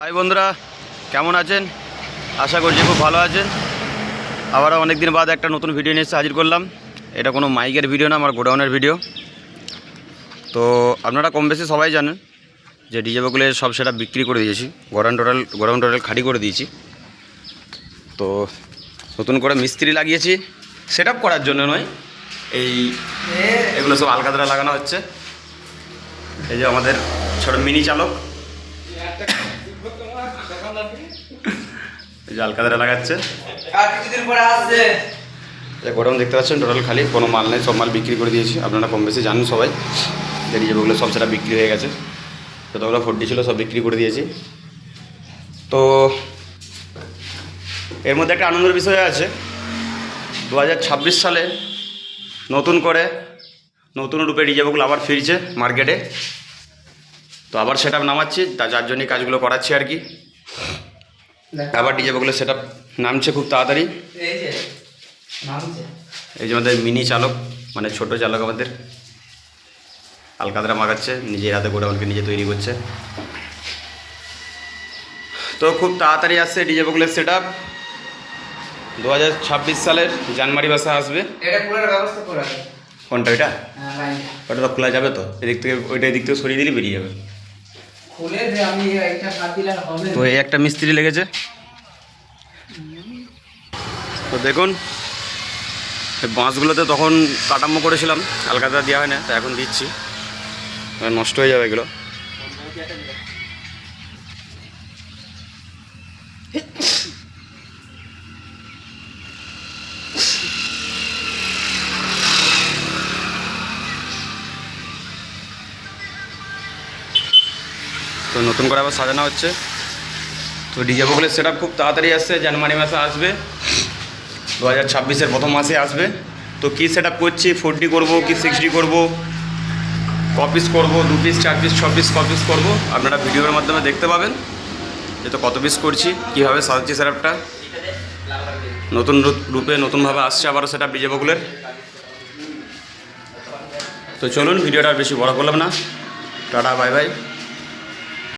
High বন্ধুরা, কেমন আছেন? আশা করছি খুব ভালো আছেন। আবারও অনেক দিন বাদ একটা নতুন ভিডিও নিয়ে হাজির করলাম। এটা কোনো মাইকের ভিডিও না, আমার গোডাউনের ভিডিও তো আপনারা কম বেশি সবাই জানেন যে ডিজে বকুলের সব সেটা বিক্রি করে দিয়েছি। গোডাউন টোটাল গোডাউন টোটাল খালি করে দিয়েছি। তো নতুন করে মিস্ত্রি লাগিয়েছি। সেট করার জন্য নয়, এই এগুলো সব আলকাতরা লাগানো হচ্ছে। এই যে আমাদের ছোট মিনি চালক। যে লাগাচ্ছে। আর কিছুদিন পরে আসছে? এই গোডাউন দেখতে পাচ্ছেন টোটাল খালি কোনো মাল নেই সব মাল বিক্রি করে দিয়েছি। আপনারা কম বেশি জানেন সবাই যে যেগুলো সব সেটা বিক্রি হয়ে গেছে। যতগুলো ফোরটি ছিল সব বিক্রি করে দিয়েছি। তো এর মধ্যে একটা আনন্দের বিষয় আছে। দু হাজার ছাব্বিশ সালে নতুন করে নতুন রূপে ডিজেবগুলো আবার ফিরছে মার্কেটে। তো আবার সেটা নামাচ্ছি তা যার জন্যই কাজগুলো করাচ্ছি আর কি। আবার ডিজেবগুলো সেটা নামছে খুব তাড়াতাড়ি। এই যে আমাদের মিনি চালক মানে ছোট চালক আমাদের। আলকাতরা মাগাচ্ছে নিজের হাতে করে আমাকে নিজে তৈরি করছে। তো খুব তাড়াতাড়ি আসছে ডিজে বকুলের সেট আপ দু হাজার ছাব্বিশ সালের জানুয়ারি মাসে আসবে। কোনটা ওইটা? হ্যাঁ ওটা তো খোলা যাবে তো। এদিক থেকে ওইটা এদিক থেকে সরিয়ে দিলে বেরিয়ে যাবে। তো এই একটা মিস্ত্রি লেগেছে। তো দেখুন বাঁশগুলোতে তখন কাটাম্য করেছিলাম আলকাতা দেওয়া হয় না তো এখন দিচ্ছি। নষ্ট হয়ে যাবে এগুলো। তো নতুন করে আবার সাজানো হচ্ছে। তো ডিজে বকুলের সেট খুব তাড়াতাড়ি আসছে, জানুয়ারি মাসে আসবে। দু হাজার ছাব্বিশের প্রথম মাসে আসবে। তো কী সেট আপ করছি ফোর ডি করব, কি সিক্স ডি করব ক পিস করব, দু পিস চার পিস ছ পিস ক পিস করব, আপনারা ভিডিওর মাধ্যমে দেখতে পাবেন। যে তো কত পিস করছি, কীভাবে সাজাচ্ছি সেট আপটা নতুন রূপ- নতুনভাবে আসছে আবারও সেট আপ ডিজে বকুলের তো চলুন, ভিডিওটা আর বেশি বড় করলাম না। Tata bye bye